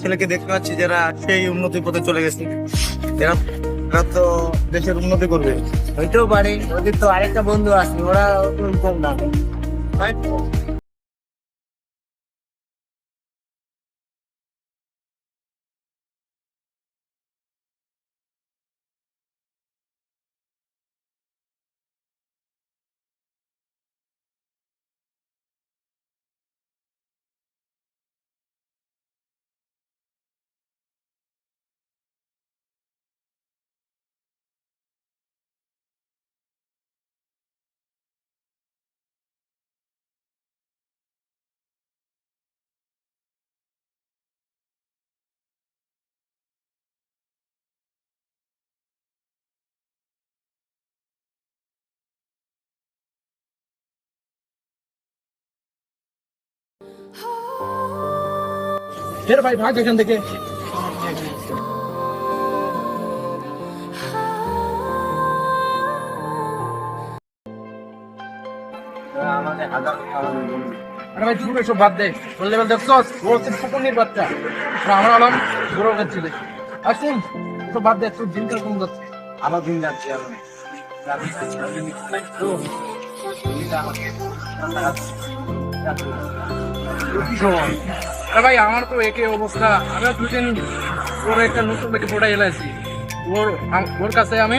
ছেলেকে দেখতে পাচ্ছি যারা সেই উন্নতির পথে চলে গেছে। এরা এরা তো দেশের উন্নতি করবে। হইতেও পারে ওদের তো আরেকটা বন্ধু আছে ওরা কম না। ফের ভাই ভাগ এখান থেকে। আরে ভাই এসব বাদ দে। ফুকুনির বাচ্চা আর আমরা হলাম বড় ছেলে। আসুন সব বাদ দে তোর দিনকাল কম যাচ্ছে? আবার দিন যাচ্ছে আরে ভাই আমার তো একে অবস্থা। আমিও দুদিন ওর একটা নতুন থেকে পড়াই এলাইছি ওর ওর কাছে আমি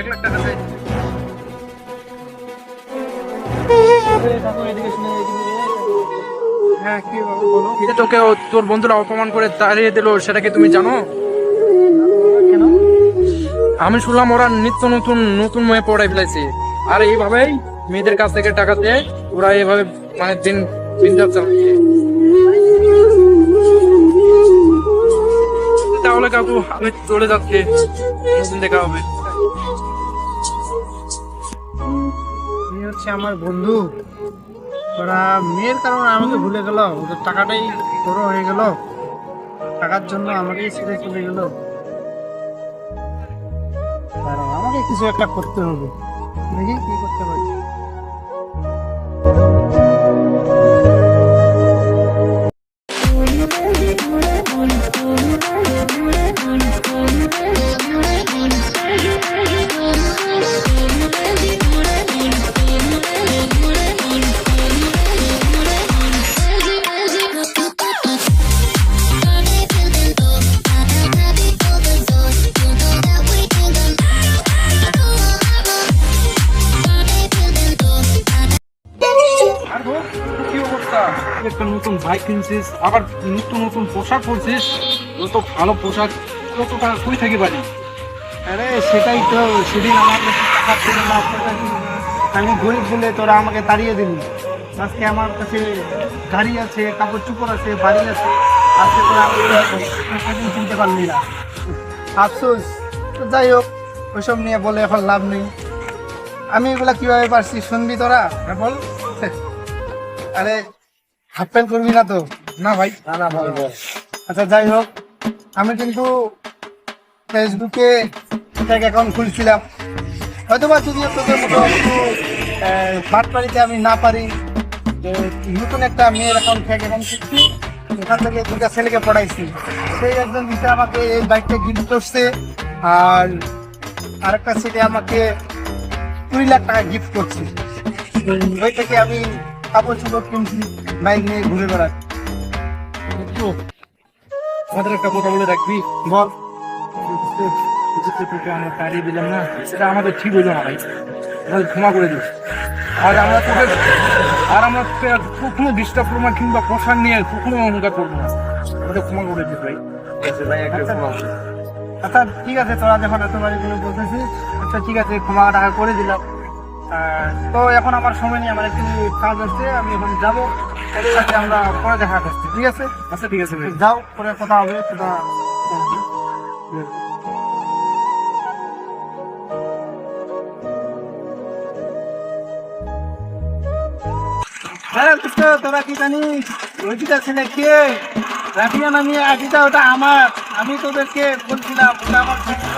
এক লাখ টাকা চাইছি। হ্যাঁ কি বলো? তোকে তোর বন্ধুরা অপমান করে তাড়িয়ে দিল সেটা কি তুমি জানো? আমি শুনলাম ওরা নিত্য নতুন নতুন মেয়ে পড়াই ফেলেছে। আর এইভাবেই মেয়েদের কাছ থেকে টাকা দিয়ে ওরা এইভাবে মানে দিন দিন যাচ্ছে তাহলে কাকু, আমি চলে যাচ্ছি। নতুন দেখা হবে। হচ্ছে আমার বন্ধু। ওরা মেয়ের কারণে আমাকে ভুলে গেল। ওদের টাকাটাই বড় হয়ে গেল। টাকার জন্য আমাকেই ছেড়ে চলে গেল। আমাকে কিছু একটা করতে হবে। দেখি কি করতে বাইক কিনছিস, আবার নতুন নতুন পোশাক পরছিস, যত ভালো পোশাক তত টাকা কই থাকি পারি আরে সেটাই তো, সেদিন আমার আমি গরিব বলে তোরা আমাকে তাড়িয়ে দিলি। আজকে আমার কাছে গাড়ি আছে, কাপড় চুপড় আছে, বাড়ি আছে, আজকে তোরা চিনতে পারলি না। আফসোস। যাই হোক ওইসব নিয়ে বলে এখন লাভ নেই। আমি এগুলা কীভাবে পারছি, শুনবি তোরা? হ্যাঁ বল। আরে হাফ প্যান্ট করবি না তো? না ভাই। না আচ্ছা যাই হোক আমি কিন্তু ফেসবুকে ফেক অ্যাকাউন্ট খুলছিলাম। হয়তো বা যদিও তোদের মতো বাটপাড়িতে আমি না পারি নতুন একটা মেয়ের অ্যাকাউন্ট ফেক অ্যাকাউন্ট খুলছি এখান থেকে দুটা ছেলেকে পড়াইছি। সেই একজন দিতে আমাকে এই বাইকটা গিফট করছে আর আরেকটা ছেলে আমাকে কুড়ি লাখ টাকা গিফট করছে। ওই থেকে আমি কাপড় চোপড় কিনছি। বাইক নিয়ে ঘুরে একটু আমাদের একটা কথা বলে রাখবি। বল। আমরা তাড়িয়ে দিলাম না সেটা আমাদের ঠিক হইল না ভাই। আমাদের ক্ষমা করে দিস আর আমরা তোকে আর আমরা কখনো ডিস্টার্ব করব না কিংবা পোশাক নিয়ে কখনো অহংকার করব না। আমাদের ক্ষমা করে দিস ভাই। একটা আচ্ছা। ঠিক আছে তোরা যখন এত বাড়িগুলো বলতেছিস আচ্ছা ঠিক আছে ক্ষমা টাকা করে দিলাম। তো এখন আমার সময় নেই আমার একটু কাজ আছে আমি এখন যাব। ওদের সাথে আমরা পরে দেখা করছি ঠিক আছে? আচ্ছা ঠিক আছে যাও পরে কথা হবে সেটা হ্যাঁ দোস্ত, তোরা কি জানিস? ওইটা ছেলে কে? রাফিয়া নামিয়ে আটিটা ওটা আমার। আমি তোদেরকে বলছিলাম ওটা আমার ছিল।